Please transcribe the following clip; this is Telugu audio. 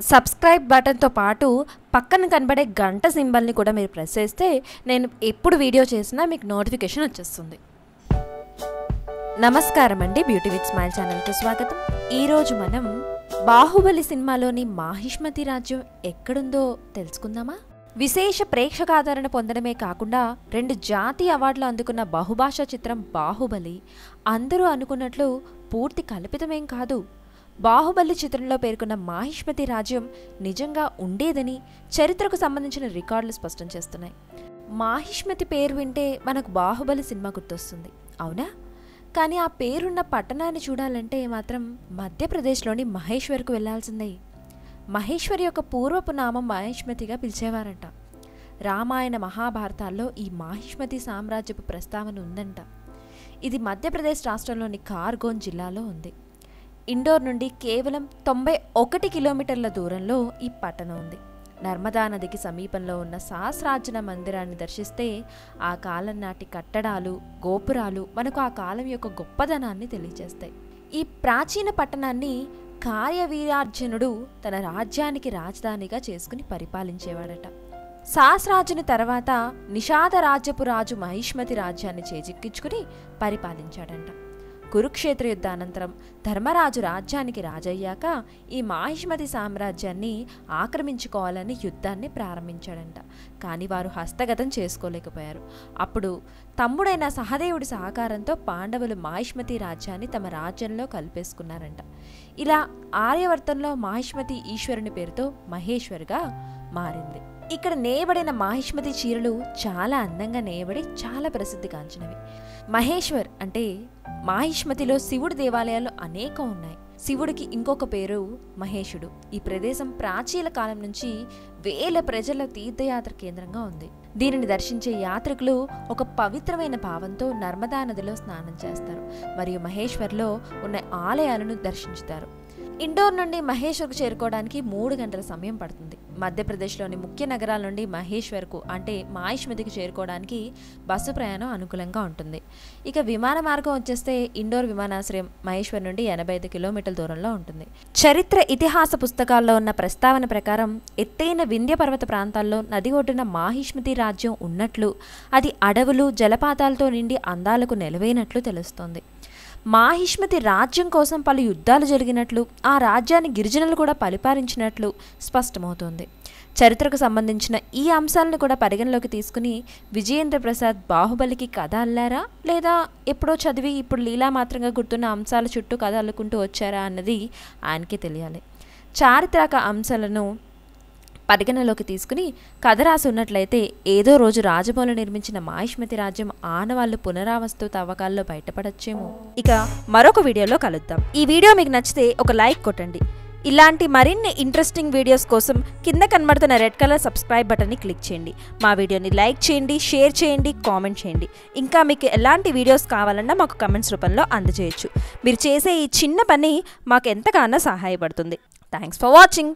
సబ్స్క్రైబ్ బటన్తో పాటు పక్కన కనబడే గంట సింబల్ని కూడా మీరు ప్రెస్ చేస్తే నేను ఎప్పుడు వీడియో చేసినా మీకు నోటిఫికేషన్ వచ్చేస్తుంది. నమస్కారం అండి బ్యూటీ విత్ స్మైల్ ఛానల్కి స్వాగతం. ఈరోజు మనం బాహుబలి సినిమాలోని మాహిష్మతి రాజ్యం ఎక్కడుందో తెలుసుకుందామా? విశేష ప్రేక్షకాదరణ పొందడమే కాకుండా రెండు జాతీయ అవార్డులు అందుకున్న బహుభాషా చిత్రం బాహుబలి అందరూ అనుకున్నట్లు పూర్తి కల్పితమేం కాదు. బాహుబలి చిత్రంలో పేర్కొన్న మాహిష్మతి రాజ్యం నిజంగా ఉండేదని చరిత్రకు సంబంధించిన రికార్డులు స్పష్టం చేస్తున్నాయి. మాహిష్మతి పేరు వింటే మనకు బాహుబలి సినిమా గుర్తొస్తుంది. అవునా? కానీ ఆ పేరున్న పట్టణాన్ని చూడాలంటే మాత్రం మధ్యప్రదేశ్లోని మహేశ్వర్కు వెళ్ళాల్సిందే. మహేశ్వరి యొక్క పూర్వపు నామం మహేష్మతిగా పిలిచేవారంట. రామాయణ మహాభారతాల్లో ఈ మాహిష్మతి సామ్రాజ్యపు ప్రస్తావన ఉందంట. ఇది మధ్యప్రదేశ్ రాష్ట్రంలోని కార్గోన్ జిల్లాలో ఉంది. ఇండోర్ నుండి కేవలం తొంభై ఒకటి కిలోమీటర్ల దూరంలో ఈ పట్టణం ఉంది. నర్మదా నదికి సమీపంలో ఉన్న సహస్రార్జున మందిరాన్ని దర్శిస్తే ఆ కాలం నాటి కట్టడాలు గోపురాలు మనకు ఆ కాలం యొక్క గొప్పదనాన్ని తెలియజేస్తాయి. ఈ ప్రాచీన పట్టణాన్ని కార్యవీరార్జునుడు తన రాజ్యానికి రాజధానిగా చేసుకుని పరిపాలించేవాడట. సహస్రాజుని తర్వాత నిషాద రాజ్యపు రాజు మహిష్మతి రాజ్యాన్ని చేజిక్కించుకుని పరిపాలించాడంట. కురుక్షేత్ర యుద్ధానంతరం ధర్మరాజు రాజ్యానికి రాజయ్యాక ఈ మాహిష్మతి సామ్రాజ్యాన్ని ఆక్రమించుకోవాలని యుద్ధాన్ని ప్రారంభించాడంట. కానీ వారు హస్తగతం చేసుకోలేకపోయారు. అప్పుడు తమ్ముడైన సహదేవుడి సహకారంతో పాండవులు మాహిష్మతి రాజ్యాన్ని తమ రాజ్యంలో కలిపేసుకున్నారంట. ఇలా ఆర్యవర్తంలో మాహిష్మతి ఈశ్వరుని పేరుతో మహేశ్వర్గా మారింది. ఇక్కడ నేయబడిన మాహిష్మతి చీరలు చాలా అందంగా నేయబడి చాలా ప్రసిద్ధిగాంచినవి మహేశ్వర్ అంటే మాహిష్మతిలో శివుడి దేవాలయాలు అనేకం ఉన్నాయి. శివుడికి ఇంకొక పేరు మహేషుడు. ఈ ప్రదేశం ప్రాచీన కాలం నుంచి వేల ప్రజల తీర్థయాత్ర కేంద్రంగా ఉంది. దీనిని దర్శించే యాత్రికులు ఒక పవిత్రమైన భావంతో నర్మదా నదిలో స్నానం చేస్తారు. మరియు మహేశ్వర్లో ఉన్న ఆలయాలను దర్శించుతారు. ఇండోర్ నుండి మహేశ్వర్కు చేరుకోవడానికి మూడు గంటల సమయం పడుతుంది. మధ్యప్రదేశ్లోని ముఖ్య నగరాల నుండి మహేశ్వర్కు అంటే మాహిష్మతికి చేరుకోవడానికి బస్సు ప్రయాణం అనుకూలంగా ఉంటుంది. ఇక విమాన మార్గం వచ్చేస్తే ఇండోర్ విమానాశ్రయం మహేశ్వర్ నుండి ఎనభై ఐదు కిలోమీటర్ల దూరంలో ఉంటుంది. చరిత్ర ఇతిహాస పుస్తకాల్లో ఉన్న ప్రస్తావన ప్రకారం ఎత్తైన వింధ్య పర్వత ప్రాంతాల్లో నది ఒడ్డున మాహిష్మతి రాజ్యం ఉన్నట్లు అది అడవులు జలపాతాలతో నిండి అందాలకు నెలవైనట్లు తెలుస్తోంది. మాహిష్మతి రాజ్యం కోసం పలు యుద్ధాలు జరిగినట్లు ఆ రాజ్యాన్ని గిరిజనులు కూడా పరిపాలించినట్లు స్పష్టమవుతోంది. చరిత్రకు సంబంధించిన ఈ అంశాలను కూడా పరిగణలోకి తీసుకుని విజయేంద్ర ప్రసాద్ బాహుబలికి కథ అల్లారా? లేదా ఎప్పుడో చదివి ఇప్పుడు లీలా మాత్రంగా గుర్తున్న అంశాల చుట్టూ కథ అల్లుకుంటూ వచ్చారా అన్నది ఆయనకే తెలియాలి. చారిత్రక అంశాలను పరిగణలోకి తీసుకుని కథ రాసి ఉన్నట్లయితే ఏదో రోజు రాజమౌళి నిర్మించిన మాహిష్మతి రాజ్యం ఆనవాళ్ళు పునరావస్తు తవ్వకాల్లో బయటపడచ్చేమో. ఇక మరొక వీడియోలో కలుద్దాం. ఈ వీడియో మీకు నచ్చితే ఒక లైక్ కొట్టండి. ఇలాంటి మరిన్ని ఇంట్రెస్టింగ్ వీడియోస్ కోసం కింద కనబడుతున్న రెడ్ కలర్ సబ్స్క్రైబ్ బటన్ని క్లిక్ చేయండి. మా వీడియోని లైక్ చేయండి షేర్ చేయండి కామెంట్ చేయండి. ఇంకా మీకు ఎలాంటి వీడియోస్ కావాలన్నా మాకు కమెంట్స్ రూపంలో అందజేయచ్చు. మీరు చేసే ఈ చిన్న పని మాకు ఎంతగానో సహాయపడుతుంది. Thanks for watching.